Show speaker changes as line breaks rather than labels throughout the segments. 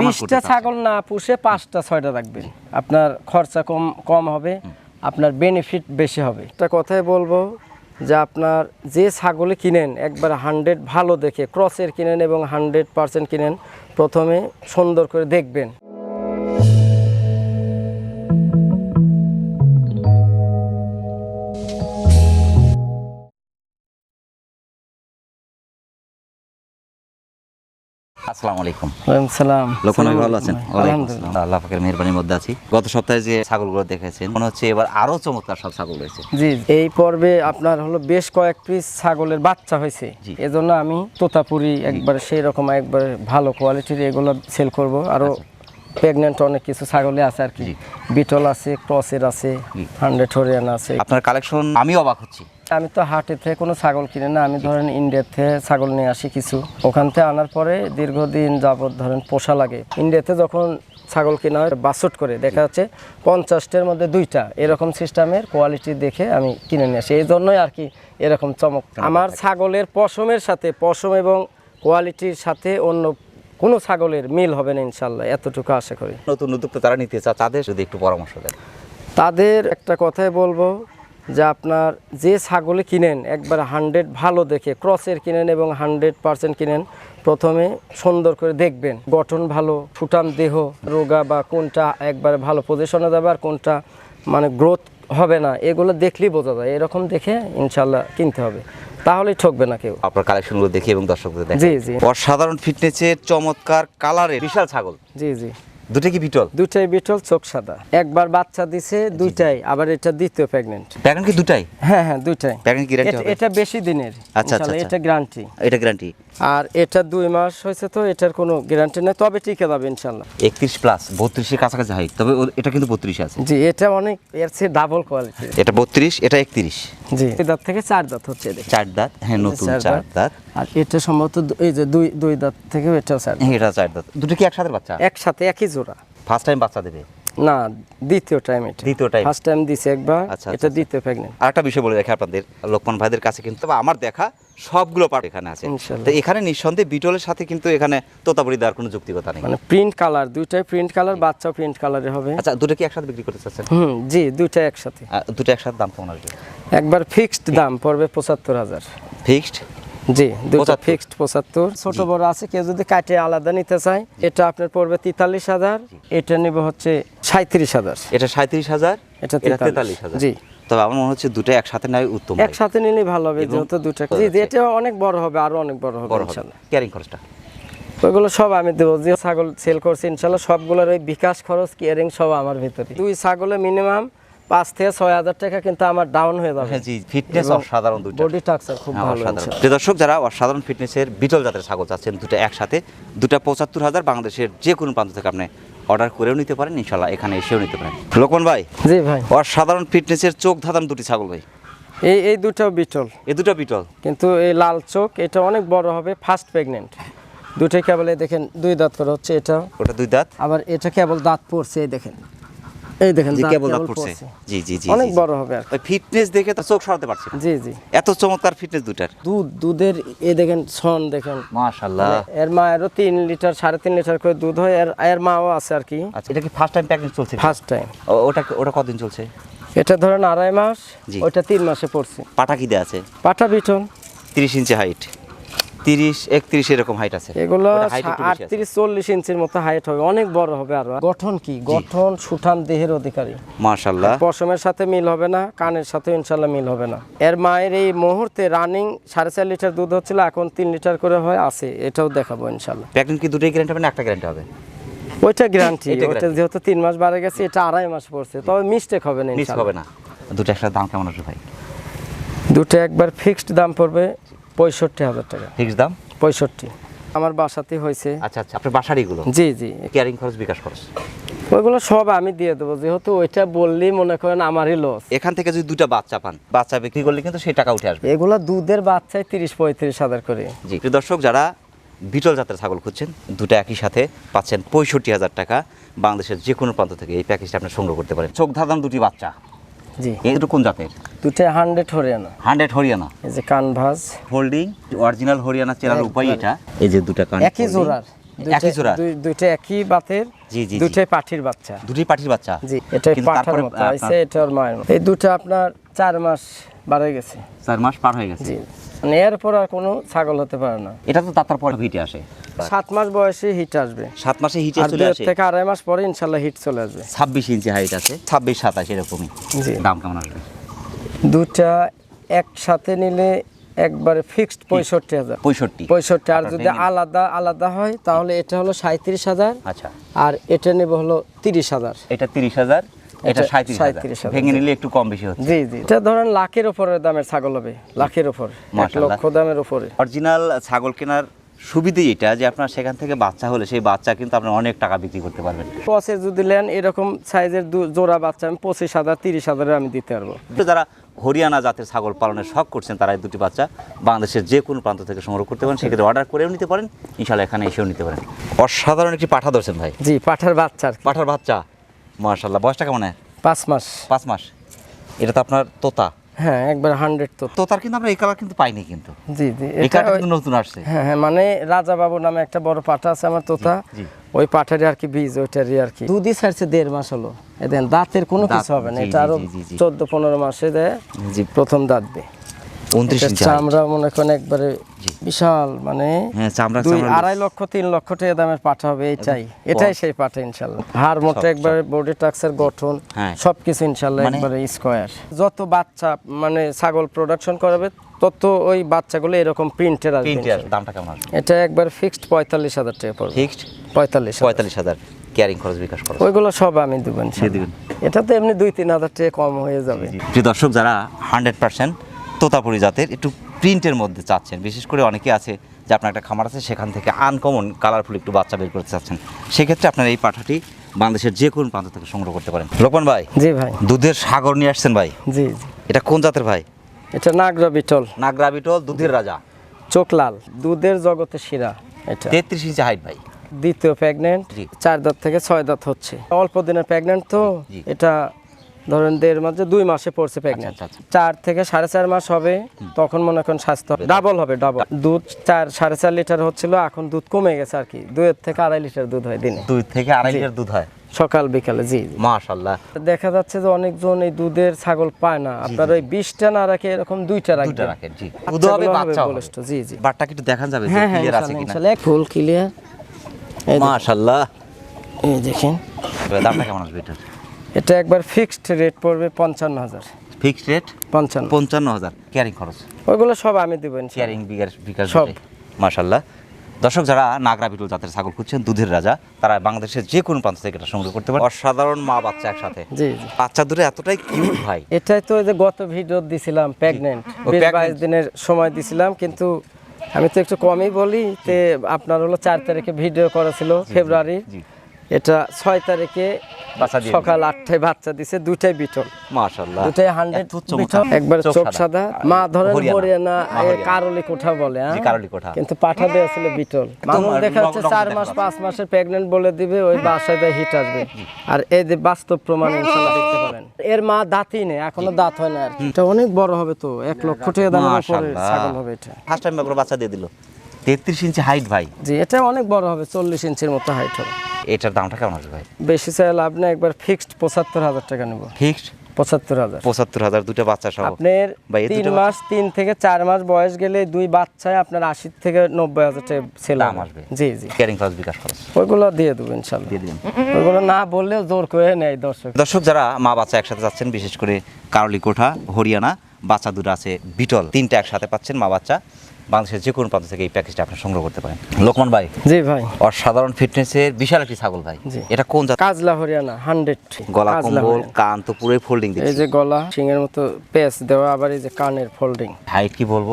বিশটা ছাগল না পুষে পাঁচটা ছয়টা রাখবেন আপনার খরচা কম কম হবে আপনার বেনিফিট বেশি হবে। একটা কথাই বলব যে আপনার যে ছাগলে কিনেন একবার হান্ড্রেড ভালো দেখে ক্রসের কিনেন এবং হান্ড্রেড পার্সেন্ট কিনেন প্রথমে সুন্দর করে দেখবেন।
আসসালামু আলাইকুম।
ওয়ালাইকুম সালাম।
লোকমান ভাই ভালো আছেন?
আলহামদুলিল্লাহ।
আল্লাহ পাকের মেহরবানির মধ্যে আছি। গত সপ্তাহে যে ছাগলগুলো দেখেছেন মনে হচ্ছে এবার আরও চমৎকার সব ছাগল রয়েছে।
জি এই পর্বে আপনার হলো বেশ কয়েক পিস ছাগলের বাচ্চা হয়েছে। এজন্য আমি তোতাপুরি একবারে সেই রকম একবারে ভালো কোয়ালিটির এগুলো সেল করব। আরও প্রেগনেন্ট অনেক কিছু ছাগলে আছে আর কি। বিটল আছে ক্রসের আছে। হান্ড্রেড হরিয়ান আছে।
আপনার কালেকশন আমি অবাক হচ্ছি।
আমি তো হাটে থেকে কোনো ছাগল কিনে না আমি ধরেন ইন্ডিয়া থেকে ছাগল নিয়ে আসি কিছু। ওখান থেকে আনার পরে দীর্ঘদিন যাবত ধরেন পোষা লাগে। ইন্ডিয়াতে যখন ছাগল কেনা হয় বাসট করে দেখা যাচ্ছে পঞ্চাশটার মধ্যে দুইটা এরকম সিস্টেমের কোয়ালিটি দেখে আমি কিনে নিয়ে আসি। এই জন্যই আর কি এরকম চমক আমার ছাগলের পশমের সাথে পশম এবং কোয়ালিটির সাথে অন্য কোনো ছাগলের মিল হবে না ইনশাল্লাহ এতটুকু আশা করি।
নতুন উদ্যোক্তা তারা নিতে চায় তাদের যদি একটু পরামর্শ দেন।
তাদের একটা কথাই বলব যে আপনার যে ছাগলে কিনেন একবার হান্ড্রেড ভালো দেখে ক্রসের কিনেন এবং হান্ড্রেড পার্সেন্ট কিনেন প্রথমে সুন্দর করে দেখবেন। গঠন ভালো ফুটাম দেহ রোগা বা কোনটা একবারে ভালো পজিশনে যাবে আর কোনটা মানে গ্রোথ হবে না এগুলো দেখলেই বোঝা যায়। এরকম দেখে ইনশাল্লাহ কিনতে হবে। তাহলেই ঠকবে না কেউ।
আপনার কালেকশনগুলো দেখি এবং দর্শকদের দেখি
জি জি।
অসাধারণ ফিটনেসের চমৎকার কালারের বিশাল ছাগল।
জি জি।
দুটো কি বিটল
দুইটাই বিটল চোখ সাদা। একবার বাচ্চা দিছে দুইটাই আবার এটা দ্বিতীয় প্রেগনেন্ট
প্যাকেট কি দুটাই?
হ্যাঁ হ্যাঁ দুইটাই।
প্যাকেট গ্যারান্টি
এটা-
হবে?
এটা বেশি দিনের।
আচ্ছা, আচ্ছা,
ইনশাআল্লাহ,
আচ্ছা।
এটা গ্যারান্টি
এটা গ্যারান্টি
আর এটা দুই মাস হয়েছে তো এটার কোনো গ্যারান্টি নেই তবে টিকে যাবে ইনশাল্লাহ।
একত্রিশ প্লাস বত্রিশের কাছাকাছি হাইট তবে এটা কিন্তু বত্রিশে আছে।
জি এটা অনেক এর চেয়ে ডাবল কোয়ালিটি
এটা বত্রিশ এটা একত্রিশ।
জি। দাঁত থেকে চার দাঁত হচ্ছে
চার দাঁত হ্যাঁ নতুন
চার দাঁত। আর এটা সম্ভবত এই যে দুই দুই দাঁত থেকে এটাও চার
এটা চার দাঁত। দুটো কি একসাথে বাচ্চা?
একসাথে একই জোড়া।
ফার্স্ট টাইম বাচ্চা দেবে?
না দ্বিতীয় টাইম এটা।
দ্বিতীয় টাইম
ফার্স্ট টাইম দিছে একবার
আচ্ছা,
এটা
আচ্ছা,
দ্বিতীয় প্রেগনেন্ট
আরেকটা বিষয় বলে রাখি আপনাদের লোকমান ভাইদের কাছে কিন্তু আমার দেখা সবগুলো পার্ট এখানে আছে। তো এখানে নিঃসন্দেহে বিটলের সাথে কিন্তু এখানে তোতাপুরি দেওয়ার কোনো যুক্তিকতা নেই।
মানে প্রিন্ট কালার দুইটাই প্রিন্ট কালার বাচ্চাও প্রিন্ট কালারে হবে।
আচ্ছা দুটো কি একসাথে বিক্রি করতে চাচ্ছেন?
হুম জি দুইটাই একসাথে।
দুটো একসাথে দাম কেমন আসবে?
একবার ফিক্সড দাম পড়বে পঁচাত্তর হাজার।
ফিক্সড
জি দুটো ফিক্সড পঁচাত্তর। ছোট বড় আছে কেউ যদি কাটে আলাদা নিতে চায় এটা আপনার পড়বে তেতাল্লিশ হাজার এটা নেব হচ্ছে সাঁত্রিশ হাজার।
এটা সাঁত্রিশ হাজার
এটা
এটা
43
তেতাল্লিশ হাজার।
জি।
তবে আমার মনে হচ্ছে দুটো একসাথে নেয় উত্তম
একসাথে নিলেই ভালো হবে যেহেতু দুটো জি এটা অনেক বড় হবে আরও অনেক বড় হবে
হবে। ক্যারিং খরচটা।
ওইগুলো সব আমি দেবো যে ছাগল সেল করছি ইনশাল্লাহ সবগুলোর ওই বিকাশ খরচ কেয়ারিং সব আমার ভিতরে দুই ছাগলে মিনিমাম পাঁচ থেকে ছয় হাজার টাকা কিন্তু আমার ডাউন হয়ে যাবে।
হ্যাঁ জি ফিটনেস অসাধারণ দুটো
বডি টাক্সার খুব
হ্যাঁ,
ভালো।
প্রিয় দর্শক যারা অসাধারণ ফিটনেসের বিটল জাতের ছাগল চাচ্ছেন দুটো একসাথে দুটা পঁচাত্তর হাজার বাংলাদেশের যে কোনো প্রান্ত থেকে আপনি অর্ডার করেও নিতে পারেন ইনশাল্লাহ এখানে এসেও নিতে পারেন। লোকমান ভাই
জি ভাই।
অসাধারণ ফিটনেসের চোখ ধাঁধান দুটি ছাগল ভাই।
এই এই দুটো বিটল।
এই দুটো বিটল?
কিন্তু এই লাল চোখ এটা অনেক বড় হবে ফার্স্ট প্রেগনেন্ট দুটোই কেবল দেখেন দুই দাঁত করে হচ্ছে এটা।
ওটা দুই দাঁত?
আবার এটা কেবল দাঁত পড়ছে এই দেখেন। এই দেখেন
কেবল দাঁত পড়ছে। জি জি জি
অনেক। বড় হবে আর
ওই ফিটনেস দেখে তো চোখ সরাতে পারছি
জি জি।
এত চমৎকার ফিটনেস দুটার
দুধ দুধের এই দেখেন সন দেখেন।
মাশাল্লাহ
এর মায়েরও তিন লিটার সাড়ে তিন লিটার করে দুধ হয়। এর এর মাও আছে আর কি।
আচ্ছা এটা কি ফার্স্ট টাইম প্যাকেজ চলছে?
ফার্স্ট টাইম
ওটা ওটা কতদিন চলছে?
এটা ধরেন আড়াই মাস
জি।
ওইটা তিন মাসে পড়ছে।
পাটা কি দেওয়া আছে?
পাটা বিটন
তিরিশ ইঞ্চি হাইট তিরিশ একত্রিশ এরকম হাইট আছে।
এগুলো। আটত্রিশ চল্লিশ ইঞ্চির মতো হাইট হবে অনেক বড় হবে আরও। গঠন কি? গঠন সুঠাম দেহের অধিকারী।
মাশাল্লাহ
পশমের সাথে মিল হবে না কানের সাথে ইনশাল্লাহ মিল হবে না। এর মায়ের এই মুহূর্তে রানিং সাড়ে চার লিটার দুধ হচ্ছিল এখন তিন লিটার করে হয় আছে এটাও দেখাবো ইনশাল্লাহ
প্যাকেজ কি দুটোই গ্যারান্টি হবে না একটা গ্যারান্টি হবে?
ওইটা গ্যারান্টি ওইটা যেহেতু তিন মাস বাড়ে গেছে এটা আড়াই মাস পড়ছে তবে মিস্টেক হবে না
মিস হবে না। দুটো একসাথে দাম কেমন আসবে ভাই?
দুটো একবার ফিক্সড দাম পড়বে পঁয়ষট্টি হাজার টাকা।
ফিক্স দাম?
পঁয়ষট্টি। আমার বাসাতে হয়েছে।
আচ্ছা আচ্ছা আপনার বাসার এগুলো?
জি জি।
কেয়ারিং খরচ বিকাশ খরচ?
ওইগুলো সব আমি দিয়ে দেবো যেহেতু ওইটা বললেই মনে করেন আমারই লস
এখান থেকে যদি দুটো বাচ্চা পান বাচ্চা বিক্রি করলে কিন্তু সেই টাকা উঠে আসবে।
এগুলো দুধের বাচ্চায় তিরিশ পঁয়ত্রিশ হাজার করে।
জি প্রিয় দর্শক যারা বিটল জাতের ছাগল খুঁজছেন দুটো একই সাথে পাচ্ছেন পঁয়ষট্টি হাজার টাকা। বাংলাদেশের যে কোনো প্রান্ত থেকে এই প্যাকেজটা আপনি সংগ্রহ করতে পারেন। চোখ ধাঁধান দুটি বাচ্চা।
জি।
এটা জাতের?
দুটো হান্ড্রেড হরিয়ানা।
হান্ড্রেড হরিয়ানা।
এই যে কানভাস।
হোল্ডিং অরিজিনাল হরিয়ানা চেনার উপায় এটা। এই যে দুটা কান
একই জোড়ার।
একই জোড়া
দুইটা একই বাতের
জি, জি।
দুইটাই পাঠির বাচ্চা।
দুটি পাঠির বাচ্চা।
জি এটা
কিন্তু
পাঠার
তারপরে আপনার-
এটা ওর মায়ের এই দুটো আপনার চার মাস বাড়ে গেছে।
চার মাস পার হয়ে গেছে।
জি। মানে এরপর আর কোনো ছাগল হতে পারে না।
এটা তো তার পরে হিটে আসে।
সাত মাস বয়সে হিট আসবে।
সাত মাসে হিটে চলে আসে।
থেকে আড়াই মাস পরে ইনশাল্লাহ হিট চলে আসবে।
ছাব্বিশ ইঞ্চি হাইট আছে। ছাব্বিশ সাতাশ এরকমই।
জি।
দাম কেমন আসবে?
দুটা একসাথে নিলে একবারে ফিক্সড পঁয়ষট্টি হাজার।
পঁয়ষট্টি।
পঁয়ষট্টি। আর যদি আলাদা আলাদা হয় তাহলে এটা হলো সাঁত্রিশ হাজার।
আচ্ছা।
আর এটা নেব হলো তিরিশ হাজার।
এটা তিরিশ হাজার। এটা সাঁত্রিশ ভেঙে নিলে একটু কম বেশি হচ্ছে।
জি জি। এটা ধরেন লাখের দামের ছাগল হবে লাখের উপর এক
মাশাআল্লাহ।
লক্ষ দামের উপরে।
অরিজিনাল ছাগল কেনার সুবিধে এটা যে আপনার সেখান থেকে বাচ্চা হলে সেই বাচ্চা কিন্তু আপনার অনেক টাকা বিক্রি করতে পারবেন।
যদি নেন এরকম সাইজের দু- জোড়া বাচ্চা আমি পঁচিশ হাজার তিরিশ হাজারে আমি দিতে পারব।
যারা হরিয়ানা জাতের ছাগল পালনের শখ করছেন তারা এই দুটি বাচ্চা বাংলাদেশের যে কোনো প্রান্ত থেকে সংগ্রহ করতে পারেন। সেক্ষেত্রে অর্ডার করেও নিতে পারেন। ইনশাল্লাহ এখানে এসেও নিতে পারেন। অসাধারণ একটি পাঠা ধরছেন ভাই।
জি পাঠার বাচ্চা
পাঠার বাচ্চা। মার্শাল্লাহ বয়সটা কেমন হয়
পাঁচ মাস।
পাঁচ মাস। এটা তো আপনার তোতা।
হ্যাঁ একবার হান্ড্রেড তো
তোতার কিন্তু আমরা এই কালার কিন্তু পাইনি কিন্তু।
জি জি
এই
এটা
কিন্তু নতুন আসছে।
হ্যাঁ হ্যাঁ মানে রাজা বাবু নামে একটা বড় পাঠা আছে আমার তোতা। ওই পাঠারই আর কি বীজ ওইটারই আর কি। দুধই ছাড়ছে দেড় মাস হলো। এ দেন দাঁতের কোনো
দাঁত,
কিছু হবে না। এটা
আরও।
চোদ্দ পনেরো মাসে দেয়
জি।
প্রথম দাঁতবে
উনত্রিশ ইঞ্চি
চামড়া মনে করেন একবারে বিশাল মানে
হ্যাঁ চামড়া
দুই আড়াই লক্ষ তিন লক্ষ টাকা দামের পাঠা হবে এটাই। এটাই সেই পাঠা ইনশাল্লাহ। হাড় মোটা একবারে বডি টাক্সের গঠন
হ্যাঁ।
সবকিছু ইনশাল্লাহ
মানে-
একবারে স্কোয়ার যত বাচ্চা মানে ছাগল প্রোডাকশন করাবে তত ওই বাচ্চাগুলো এরকম প্রিন্টের আসবে
তিনটে দামটা কেমন আসবে?
এটা একবার ফিক্সড পঁয়তাল্লিশ হাজার টাকা পড়বে।
ফিক্সড
পঁয়তাল্লিশ।
পঁয়তাল্লিশ হাজার। ক্যারিং খরচ বিকাশ
ওইগুলো সব আমি। এটা তো এমনি দুই তিন হাজার টাকা কম হয়ে যাবে।
প্রিয় দর্শক যারা হান্ড্রেড পার্সেন্ট তোতাপুরি জাতের একটু প্রিন্টের মধ্যে চাচ্ছেন। বিশেষ করে অনেকে আছে যে আপনার একটা খামার আছে সেখান থেকে আনকমন কালারফুল একটু বাচ্চা বের করতে চাচ্ছেন। সেক্ষেত্রে আপনার এই পাঠাটি বাংলাদেশের যে কোনো প্রান্ত থেকে সংগ্রহ করতে পারেন। লোকমান ভাই
জি ভাই।
দুধের সাগর নিয়ে আসছেন ভাই?
জি
এটা কোন জাতের ভাই?
এটা নাগরা বিটল।
নাগরা বিটল দুধের রাজা।
চোখ লাল। দুধের জগতে শিরা এটা।
তেত্রিশ ইঞ্চি হাইট ভাই।
দ্বিতীয় প্রেগনেন্ট চার দাঁত থেকে ছয় দাঁত হচ্ছে। অল্প দিনের প্রেগনেন্ট তো এটা ধরেন দেড় মাসে দুই মাসে পড়ছে প্রেগনেন্ট
আচ্ছা, আচ্ছা।
চার থেকে সাড়ে চার মাস হবে তখন মনে করেন স্বাস্থ্য ডাবল হবে ডাবল দুধ চার সাড়ে চার লিটার হচ্ছিল এখন দুধ কমে গেছে আর কি। দুইয়ের থেকে আড়াই লিটার দুধ হয় দিনে।
দুই থেকে আড়াই লিটার দুধ হয়?
সকাল বিকালে জি।
মাশাল্লাহ
দেখা যাচ্ছে যে অনেকজন এই দুধের ছাগল পায় না। আপনার ওই বিশটা না রাখে এরকম দুইটা
রাখেন জি। দুধ হবে বাচ্চা হবে
জি জি।
বাটটাকে একটু দেখান যাবে
হ্যাঁ হ্যাঁ
ক্লিয়ার আছে কিনা।
ফুল ক্লিয়ার
মাশাল্লাহ
এই দেখেন।
দামটা কেমন আসবে এটা
এটা একবার ফিক্সড রেট পড়বে পঞ্চান্ন হাজার
ফিক্সড রেট
পঞ্চান্ন।
পঞ্চান্ন হাজার ক্যারিং খরচ?
ওইগুলো সব আমি দেবো ইনশাল্লাহ।
ক্যারিং বিকাশ বিকাশ
সব।
মাশাল্লাহ। দর্শক যারা নাগরা বিটুল জাতের ছাগল খুঁজছেন দুধের রাজা তারা বাংলাদেশের যে কোনো প্রান্ত থেকে এটা সংগ্রহ করতে পারে অসাধারণ মা বাচ্চা একসাথে।
জি
বাচ্চা দূরে এতটাই কিউট ভাই।
এটাই তো ওই যে গত ভিডিও দিছিলাম প্রেগনেন্ট বিশ। বাইশ দিনের সময় দিছিলাম কিন্তু আমি তো একটু কমই বলি তে আপনার হলো চার তারিখে ভিডিও করা ছিল ফেব্রুয়ারি
জি।
এটা ছয় তারিখে সকাল আটটায় বাচ্চা দিছে বিটল।
মাশাল্লাহ
দুটাই হান্ড্রেড
এত
একবার
চোখ সাদা।
মা ধরেন
হরিয়ানা।
কারলি কোঠা বলে হ্যাঁ? কিন্তু পাঠা দেওয়া ছিল বিটল মানুষ দেখা যাচ্ছে চার মাস পাঁচ মাসের প্রেগনেন্ট বলে দিবে ওই বাসায় দেয় হিট আসবে। আর এই যে বাস্তব প্রমাণ ইনশাল্লাহ দেখতে পারেন এর মা দাঁতই নেই এখনও দাঁত হয় না আর এটা অনেক বড় হবে তো এক লক্ষ টাকা
মাশাআল্লাহ।
ছাগল হবে এটা।
ফার্স্ট টাইম বাচ্চা দিয়ে দিল। তেত্রিশ ইঞ্চি হাইট ভাই।
জি এটা অনেক বড় হবে চল্লিশ ইঞ্চির মতো হাইট হবে।
এটার দামটা কেমন আসবে ভাই?
বেশি চাই লাভ নেই একবার ফিক্সড পঁচাত্তর হাজার টাকা নেব।
ফিক্সড
পঁচাত্তর হাজার।
পঁচাত্তর হাজার দুটো বাচ্চা সহ।
আপনার তিন মাস তিন থেকে চার মাস বয়স গেলে দুই বাচ্চায় আপনার আশি থেকে নব্বই হাজার টাকা ছেলে
দাম আসবে।
জি জি।
ক্যারিং খরচ বিকাশ খরচ।
ওইগুলো দিয়ে দেবো ইনশাল্লাহ।
দিয়ে দিবেন
ওইগুলো না বললেও জোর করে নেয় দর্শক।
দর্শক যারা মা বাচ্চা একসাথে যাচ্ছেন বিশেষ করে কারলি কোঠা হরিয়ানা বাচ্চা দুটো আছে বিটল। তিনটা একসাথে পাচ্ছেন মা বাচ্চা। বাংলাদেশের যে কোনো প্রান্ত থেকে এই প্যাকেজটা আপনি সংগ্রহ করতে পারেন। লোকমান ভাই
জি ভাই।
অসাধারণ ফিটনেসের বিশাল একটি ছাগল ভাই। এটা কোন জাত?
কাজলা হরিয়ানা হান্ড্রেড
গলা কম্বল কান তো পুরো ফোল্ডিং
এই যে গলা সিং এর মতো পেস দেওয়া আবার এই যে কানের ফোল্ডিং
হাইট কি বলব?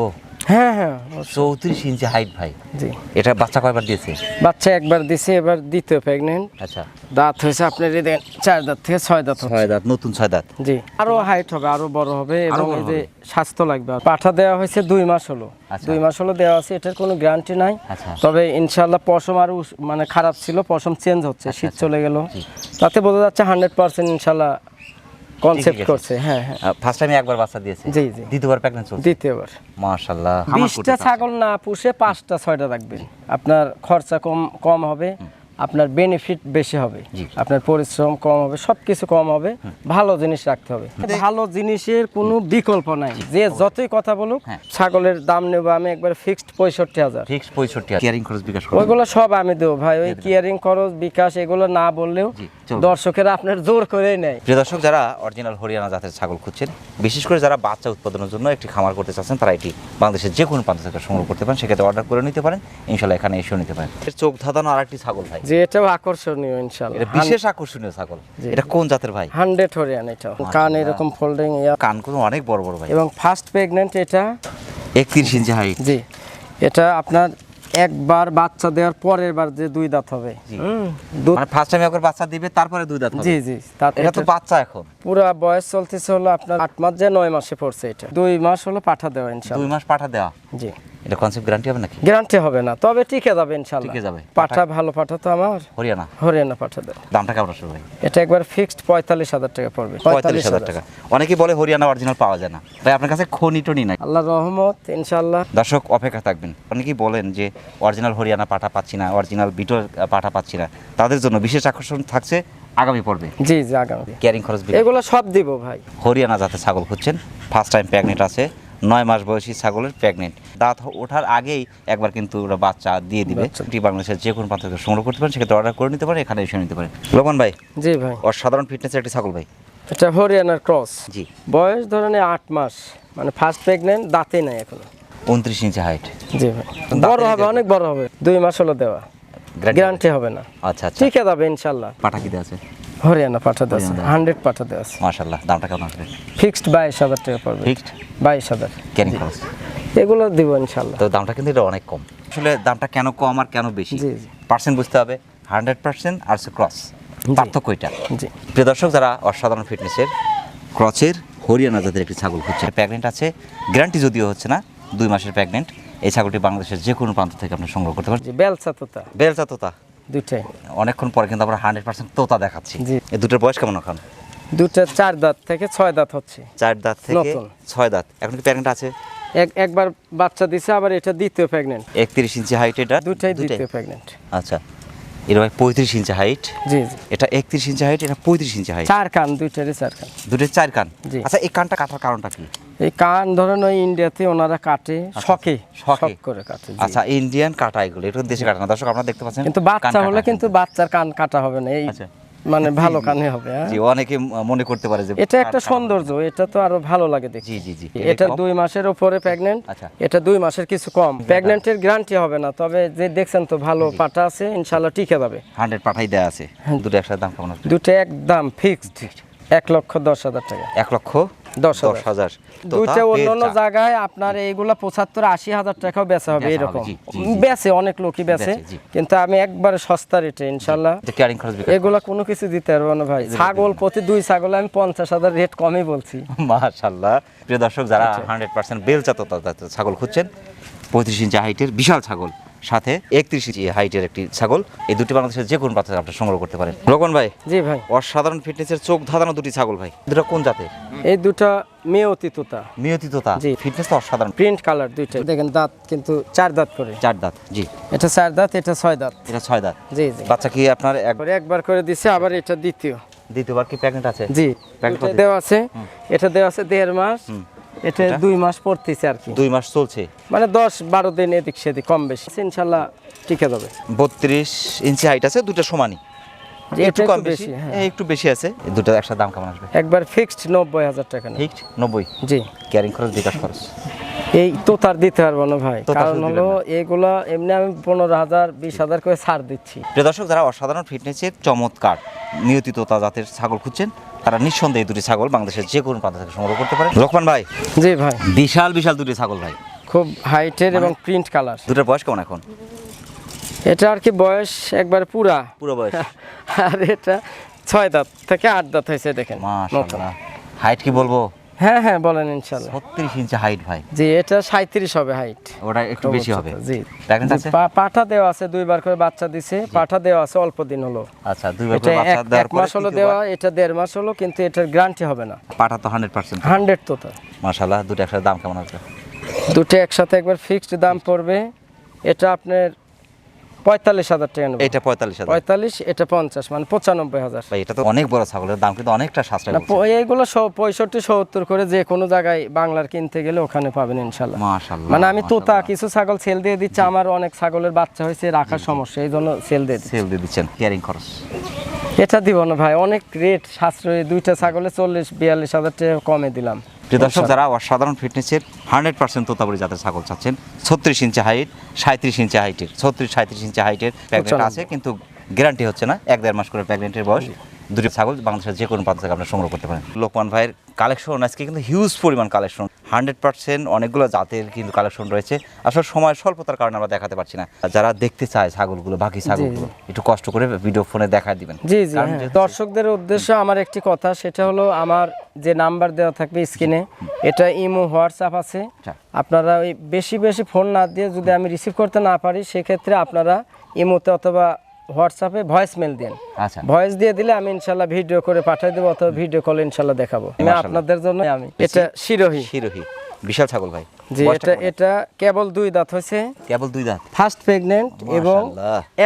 হ্যাঁ হ্যাঁ।
চৌত্রিশ ইঞ্চি হাইট ভাই।
জি।
এটা বাচ্চা কয়বার দিয়েছে?
বাচ্চা একবার দিছে এবার দ্বিতীয় প্রেগনেন্ট
আচ্ছা।
দাঁত হয়েছে আপনার এই দেখেন চার দাঁত থেকে ছয় দাঁত
ছয় দাঁত নতুন ছয় দাঁত।
জি। আরও হাইট হবে আরও বড় হবে এবং এই যে স্বাস্থ্য লাগবে। পাঠা দেওয়া হয়েছে দুই মাস হলো।
আচ্ছা।
দুই মাস হলো দেওয়া আছে এটার কোনো গ্যারান্টি নাই।
আচ্ছা।
তবে ইনশাল্লাহ পশম আরও মানে খারাপ ছিল পশম চেঞ্জ হচ্ছে শীত চলে গেল। তাতে বোঝা যাচ্ছে হান্ড্রেড পার্সেন্ট ইনশাল্লাহ কনসেপ্ট করছে হ্যাঁ হ্যাঁ।
ফার্স্ট টাইম একবার বাচ্চা দিয়েছে।
জি, জি।
দ্বিতীয়বার প্রেগন্যান্ট চলছে।
দ্বিতীয়বার।
মাশাআল্লাহ।
বিশটা ছাগল না পুষে পাঁচটা ছয়টা রাখবেন আপনার খরচা কম কম হবে। আপনার বেনিফিট বেশি হবে। আপনার পরিশ্রম কম হবে সব কিছু কম হবে। ভালো জিনিস রাখতে হবে। ভালো জিনিসের কোনো বিকল্প নাই। যে যতই কথা বলুক
হ্যাঁ।
ছাগলের দাম নেব আমি একবার ফিক্সড পঁয়ষট্টি হাজার।
ফিক্স পঁয়ষট্টি কেয়ারিং খরচ বিকাশ
ওইগুলো সব আমি দেবো ভাই। ওই কিয়ারিং খরচ বিকাশ এগুলো না বললেও। দর্শকেরা আপনার জোর করেই নেয়।
প্রিয় দর্শক যারা অরিজিনাল হরিয়ানা জাতের ছাগল খুঁজছেন বিশেষ করে যারা বাচ্চা উৎপাদনের জন্য একটি খামার করতে চাচ্ছেন তারা এটি বাংলাদেশের যে কোনো প্রান্ত থেকে সংগ্রহ করতে পারেন। সেক্ষেত্রে অর্ডার করে নিতে পারেন। ইনশাল্লাহ এখানে এসেও নিতে পারেন। চোখ ধাঁধানো আর একটি ছাগল ভাই।
যে এটাও আকর্ষণীয় ইনশাল্লাহ
এটা বিশেষ আকর্ষণীয় ছাগল। এটা কোন জাতের ভাই?
হান্ড্রেড হরিয়ান এটা। কান এরকম ফোল্ডিং
কানগুলো অনেক বড় বড় ভাই।
এবং ফার্স্ট প্রেগনেন্ট এটা
একত্রিশ ইঞ্চি হাইট
জি এটা আপনার একবার বাচ্চা দেওয়ার পরের বার যে দুই দাঁত হবে।
মানে ফার্স্ট টাইম একবার বাচ্চা দিবে তারপরে দুই দাঁত
জি জি
এটা তো বাচ্চা এখন।
পুরা বয়স চলতেছে হলো আপনার আট মাস যে নয় মাসে পড়ছে এটা। দুই মাস হলো পাঠা দেওয়া
দুই মাস পাঠা দেওয়া?
জি।
এটা কনসেপ্ট গ্যারান্টি হবে নাকি?
গ্যারান্টি হবে না তবে টিকে যাবে ইনশাল্লাহ।
টিকে যাবে।
পাঠা ভালো পাঠা তো আমার।
হরিয়ানা?
হরিয়ানা পাঠা
দামটা কেমন আসবে ভাই?
এটা একবার ফিক্সড পঁয়তাল্লিশ হাজার টাকা পড়বে।
পঁয়তাল্লিশ হাজার টাকা। অনেকেই বলে হরিয়ানা অরিজিনাল পাওয়া যায় না। ভাই আপনার কাছে খনি টনি নাই?
আল্লাহ রহমত ইনশাল্লাহ।
দর্শক অপেক্ষা থাকবেন। অনেকেই বলেন যে অরিজিনাল হরিয়ানা পাঠা পাচ্ছি না অরিজিনাল বিটল পাঠা পাচ্ছি না। তাদের জন্য বিশেষ আকর্ষণ থাকছে আগামী পর্বে।
জি জি আগামী।
ক্যারিং খরচ।
এগুলো সব দিব ভাই।
হরিয়ানা জাতের ছাগল খুঁজছেন ফার্স্ট টাইম প্রেগনেন্ট আছে নয় মাস বয়সী ছাগলের প্রেগনেন্ট দাঁত ওঠার আগেই একবার কিন্তু ওরা বাচ্চা দিয়ে দিবে। এটি বাংলাদেশের যে কোনো প্রান্ত সংগ্রহ করতে পারেন সেক্ষেত্রে অর্ডার করে নিতে পারেন এখানে এসে নিতে পারেন। লোকমান ভাই
জি ভাই।
অসাধারণ ফিটনেসের একটি ছাগল ভাই।
এটা হরিয়ানার ক্রস
জি।
বয়স ধরেন এই আট মাস। মানে ফার্স্ট প্রেগনেন্ট দাঁতে নাই এখনও।
উনত্রিশ ইঞ্চি হাইট
জি ভাই। বড় হবে অনেক বড় হবে। দুই মাস হলো দেওয়া। গ্যারান্টি হবে। না।
আচ্ছা আচ্ছা।
ঠিক যাবে ইনশাল্লাহ।
পাঠা কি দেওয়া আছে?
হরিয়ানা পাঠাতে আছে। হান্ড্রেড পাঠাতে আছে।
মাশাল্লাহ দামটা কেমন আসবে?
ফিক্সড বাইশ হাজার টাকা পড়বে।
ফিক্সড
বাইশ হাজার।
ক্যারিং খরচ?
এগুলো দিব ইনশাল্লাহ।
তো দামটা কিন্তু এটা অনেক কম। আসলে দামটা কেন কম আর কেন বেশি?
জি, জি।
পার্সেন্ট বুঝতে হবে। হান্ড্রেড পার্সেন্ট আর ক্রস পার্থক্য এটা।
জি।
প্রিয় দর্শক যারা অসাধারণ ফিটনেসের ক্রসের হরিয়ানা জাতের একটি ছাগল খুঁজছে প্রেগনেন্ট আছে। গ্যারান্টি যদিও হচ্ছে না দুই মাসের প্রেগনেন্ট এই ছাগলটি বাংলাদেশের যে কোনো প্রান্ত থেকে আপনি সংগ্রহ করতে পারেন।
জি বেলসা তোতা।
বেলচা তোতা।
দুইটাই।
অনেকক্ষণ পরে কিন্তু আমরা হান্ড্রেড পার্সেন্ট তোতা দেখাচ্ছি। এই দুটোর বয়স কেমন এখন?
দুটা চার দাঁত থেকে ছয় দাঁত হচ্ছে।
চার দাঁত থেকে ছয় দাঁত। এখন কি প্রেগনেন্ট আছে?
এক একবার বাচ্চা দিছে আবার এটা দ্বিতীয় প্রেগনেন্ট
একত্রিশ ইঞ্চি হাইট এটা?
দুটাই দ্বিতীয় প্রেগনেন্ট
আচ্ছা। এটা ভাই পঁয়ত্রিশ ইঞ্চি হাইট
জি জি।
এটা একত্রিশ ইঞ্চি হাইট এটা পঁয়ত্রিশ ইঞ্চি হাইট
চার কান দুইটারই চার কান।
দুটোর চার কান।
জি।
আচ্ছা এই কানটা কাটার কারণটা কি?
এই কান ধরেন ওই ইন্ডিয়াতে ওনারা কাটে শখে
শখে।
শখ করে কাটে
আচ্ছা ইন্ডিয়ান কাটা এগুলো এটা দেশে কাটা না। দর্শক আপনারা দেখতে পাচ্ছেন
কিন্তু বাচ্চা হলে কিন্তু বাচ্চার কান কাটা হবে না এই
আচ্ছা।
মানে ভালো কানে হবে হ্যাঁ?
জি অনেকে মনে করতে পারে যে
এটা একটা সৌন্দর্য এটা তো আরও ভালো লাগে দেখি
জি জি জি।
এটা দুই মাসের উপরে প্রেগন্যান্ট
আচ্ছা।
এটা দুই মাসের কিছু কম। প্রেগন্যান্টের গ্যারান্টি হবে না তবে যে দেখছেন তো ভালো পাটা আছে ইনশাল্লাহ টিকে যাবে।
হান্ড্রেড পাঠাই দেয়া আছে
হ্যাঁ।
দুটো একসাথে দাম কেমন আছে
দুটো একদম ফিক্সড এক লক্ষ দশ হাজার টাকা।
এক লক্ষ
দশ হাজার।
দশ হাজার। তোতা,
দুইটা অন্য অন্য জায়গায় আপনার এইগুলা পঁচাত্তর আশি হাজার টাকাও বেচা হবে এরকম।
জি, জি, জি।
বেচে অনেক লোকই বেচে
বেচে,
কিন্তু আমি একবারে সস্তা রেটে ইনশাল্লাহ। এগুলা কোনো কিছু দিতে পারব না ভাই। ছাগল প্রতি দুই ছাগল আমি পঞ্চাশ হাজার রেট কমই বলছি।
মাশাল্লাহ। প্রিয় দর্শক যারা
আচ্ছা।
হান্ড্রেড পার্সেন্ট বেলচা তোতা ছাগল খুঁজছেন পঁয়ত্রিশ ইঞ্চি হাইটের বিশাল ছাগল। সাথে একত্রিশ ইঞ্চি হাইটের একটি ছাগল। এই দুটি বাংলাদেশের যে কোনো পাত্রে আপনি সংগ্রহ করতে পারেন। রোকন ভাই
জি ভাই।
অসাধারণ ফিটনেসের চোখ ধাঁধানো দুটি ছাগল ভাই। দুটো কোন জাতের?
এই দুটা মেয়তি তোতা।
নিয়তি তোতা।
জি।
ফিটনেস তো অসাধারণ।
প্রিন্ট কালার দুইটা দেখেন দাঁত কিন্তু চার দাঁত করে।
চার দাঁত জি।
এটা চার দাঁত এটা ছয় দাঁত।
এটা ছয় দাঁত।
জি জি।
বাচ্চা কি আপনার এক
একবারে একবার করে দিছে আবার এটা দ্বিতীয়।
দ্বিতীয়বার কি প্রেগনেন্ট আছে?
জি।
প্যাকেট
দেওয়া আছে। এটা দেওয়া আছে দেড় মাস। এটা? দুই মাস পড়তেছে আর কি।
দুই মাস চলছে?
মানে দশ বারো দিন এদিক সেদিক কম বেশি। ইনশাল্লাহ টিকে যাবে।
বত্রিশ ইঞ্চি হাইট আছে দুটো সমানই। একটু কম বেশি?
হ্যাঁ।
একটু বেশি আছে দুটো একসাথে দাম কেমন আসবে?
একবার ফিক্সড নব্বই হাজার টাকা
ঠিক নব্বই?
জি।
ক্যারিং খরচ বিকাশ খরচ?
এই তো তার দিতে পারব না ভাই। কারণ হলো এগুলা এমনি আমি পনেরো হাজার বিশ হাজার করে ছাড় দিচ্ছি।
প্রিয় দর্শক যারা অসাধারণ ফিটনেসের চমৎকার নিয়তিত তা জাতের ছাগল খুঁজছেন তারা নিঃসন্দেহে দুটি ছাগল বাংলাদেশের যে কোনো প্রান্ত থেকে সংগ্রহ করতে পারে। লোকমান ভাই।
জি ভাই।
বিশাল বিশাল দুটি ছাগল ভাই।
খুব হাইটের
মানে
এবং প্রিন্ট কালার।
দুটার বয়স কেমন এখন?
এটা আর কি বয়স একবার পুরা।
পুরো বয়স।
আর এটা ছয় দাঁত থেকে আট দাঁত হয়েছে দেখেন
হাইট কি বলব?
হ্যাঁ হ্যাঁ বলেন ইনশাল্লাহ।
ছত্রিশ ইঞ্চি হাইট ভাই।
জি এটা সাঁত্রিশ হবে হাইট
ওটা একটু বেশি হবে।
জি। জি,
আছে
পা- পাঠা দেওয়া আছে দুইবার করে বাচ্চা দিছে। পাঠা দেওয়া আছে অল্প দিন হলো।
আচ্ছা দুইবার করে বাচ্চা দেওয়ার পরে
মাস হলো দেওয়া এটা দেড় মাস হলো কিন্তু এটার গ্যারান্টি হবে না।
পাঠা তো হান্ড্রেড পার্সেন্ট
হান্ড্রেড তো তার
মাশাল্লাহ দুটো একসাথে দাম কেমন আছে?
দুটো একসাথে একবার ফিক্সড দাম পড়বে। এটা আপনার পঁয়তাল্লিশ হাজার টাকা নেবে।
এইটা পঁয়তাল্লিশ হাজার।
পঁয়তাল্লিশ এটা পঞ্চাশ মানে পঁচানব্বই হাজার।
ভাই এটা তো অনেক বড় ছাগলের দাম কিন্তু অনেকটা সাশ্রয়
এইগুলো পঁয়ষট্টি সত্তর করে যে কোনো জায়গায় বাংলার কিনতে গেলে ওখানে পাবেন ইনশাল্লাহ
মাশাল্লাহ
মানে আমি তোতা কিছু ছাগল সেল দিয়ে দিচ্ছি আমার অনেক ছাগলের বাচ্চা হয়েছে রাখার সমস্যা এই জন্য সেল দিয়ে
সেল দিয়ে দিচ্ছেন কেয়ারিং খরচ।
এটা দিব না ভাই অনেক রেট সাশ্রয়ী দুইটা ছাগলে চল্লিশ বিয়াল্লিশ হাজার টাকা কমে দিলাম।
প্রিয় দর্শক যারা অসাধারণ ফিটনেসের হান্ড্রেড পার্সেন্ট তোতাবড়ি জাতের ছাগল চাচ্ছেন ছত্রিশ ইঞ্চি হাইট সাঁত্রিশ ইঞ্চি হাইটের ছত্রিশ সাঁত্রিশ ইঞ্চি হাইটের প্যাগনেট আছে কিন্তু গ্যারান্টি হচ্ছে না এক দেড় মাস করে প্যাগনেটের বয়স। দুটি ছাগল বাংলাদেশের যে কোনো প্রান্ত থেকে আপনারা সংগ্রহ করতে পারেন। লোকমান ভাইয়ের কালেকশন আজকে কিন্তু হিউজ পরিমাণ কালেকশন হান্ড্রেড পার্সেন্ট অনেকগুলো জাতের কিন্তু কালেকশন রয়েছে। আসলে সময় স্বল্পতার কারণে আমরা দেখাতে পারছি না। যারা দেখতে চায় ছাগলগুলো বাকি ছাগলগুলো একটু কষ্ট করে ভিডিও ফোনে দেখা দিবেন।
জি জি হ্যাঁ। দর্শকদের উদ্দেশ্যে আমার একটি কথা সেটা হলো আমার যে নাম্বার দেওয়া থাকবে স্ক্রিনে এটা ইমো হোয়াটসঅ্যাপ আছে।
আচ্ছা।
আপনারা ওই বেশি বেশি ফোন না দিয়ে যদি আমি রিসিভ করতে না পারি সেক্ষেত্রে আপনারা ইমোতে অথবা হোয়াটসঅ্যাপে ভয়েস মেল দেন।
আচ্ছা।
ভয়েস দিয়ে দিলে আমি ইনশাল্লাহ ভিডিও করে পাঠিয়ে দেবো অথবা ভিডিও কল ইনশাল্লাহ দেখাবো। আমি আপনাদের জন্য আমি। এটা শিরোহী।
শিরোহী। বিশাল ছাগল ভাই।
জি এটা এটা কেবল দুই দাঁত হয়েছে।
কেবল দুই দাঁত?
ফার্স্ট প্রেগনেন্ট এবং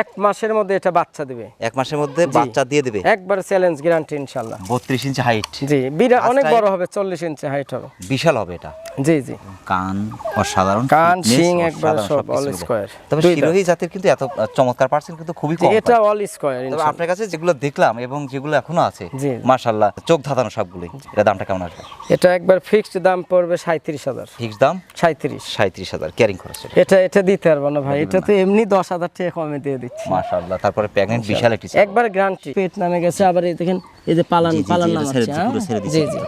এক মাসের মধ্যে এটা বাচ্চা দিবে।
এক মাসের মধ্যে বাচ্চা দিয়ে দেবে?
একবার চ্যালেঞ্জ গ্যারান্টি ইনশাল্লাহ
বত্রিশ ইঞ্চি হাইট
জি বিরাট অনেক বড় হবে চল্লিশ ইঞ্চি হাইট হবে।
বিশাল হবে এটা।
জি জি।
কান অসাধারণ।
কান, শিং একবারে সব
মিলে।
square।
তবে। শিরোহী জাতের কিন্তু এত চমৎকার পার্সেন্ট কিন্তু খুবই কম
এটা অল স্কোয়ার
তবে আপনার কাছে যেগুলো দেখলাম এবং যেগুলো এখনও আছে
জি।
মাশাল্লাহ চোখ ধাঁধানো সবগুলোই। এটা দামটা কেমন আসবে?
এটা একবার ফিক্সড দাম পড়বে সাঁত্রিশ হাজার।
ফিক্স দাম?
সাঁত্রিশ
সাঁত্রিশ হাজার ক্যারিং খরচ
এটা। এটা দিতে পারব না ভাই এটা তো এমনি দশ হাজার টাকা কমে দিয়ে দিচ্ছি।
মাশাল্লাহ তারপরে প্রেগনেন্ট বিশাল একটি।
একবার গ্যারান্টি পেট নামে গেছে আবার এই দেখেন এই যে পালান পালান হ্যাঁ? জি জি।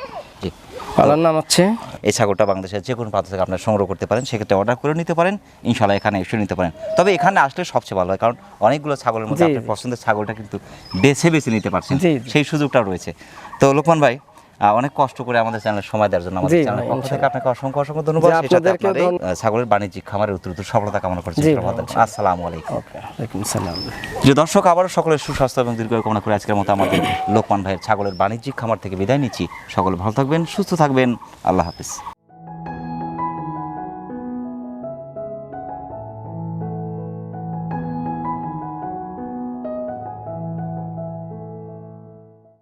জি।
পালান নামাচ্ছে
এই ছাগলটা বাংলাদেশের যে কোনো প্রান্ত থেকে আপনারা সংগ্রহ করতে পারেন সেক্ষেত্রে অর্ডার করে নিতে পারেন ইনশাল্লাহ এখানে এসে নিতে পারেন। তবে এখানে আসলে সবচেয়ে ভালো হয় কারণ অনেকগুলো ছাগলের মধ্যে আপনার পছন্দের ছাগলটা কিন্তু বেছে বেছে নিতে পারছেন। সেই সুযোগটা রয়েছে। তো লোকমান ভাই অনেক কষ্ট করে আমাদের চ্যানেলে সময় দেওয়ার জন্য আমাদের চ্যানেলের পক্ষ থেকে আপনাকে অসংখ্য অসংখ্য ধন্যবাদ। সেই আপনার ছাগলের বাণিজ্যিক খামারের উত্তর উত্তর সফলতা কামনা করছি আসসালামু আলাইকুম।
ওয়ালাইকুম সালাম
যে দর্শক আবারও সকলের সুস্বাস্থ্য এবং দীর্ঘ কামনা করে আজকের মতো আমাদের লোকমান ভাইয়ের ছাগলের বাণিজ্যিক খামার থেকে বিদায় নিচ্ছি। সকলে ভালো থাকবেন সুস্থ থাকবেন। আল্লাহ হাফিজ।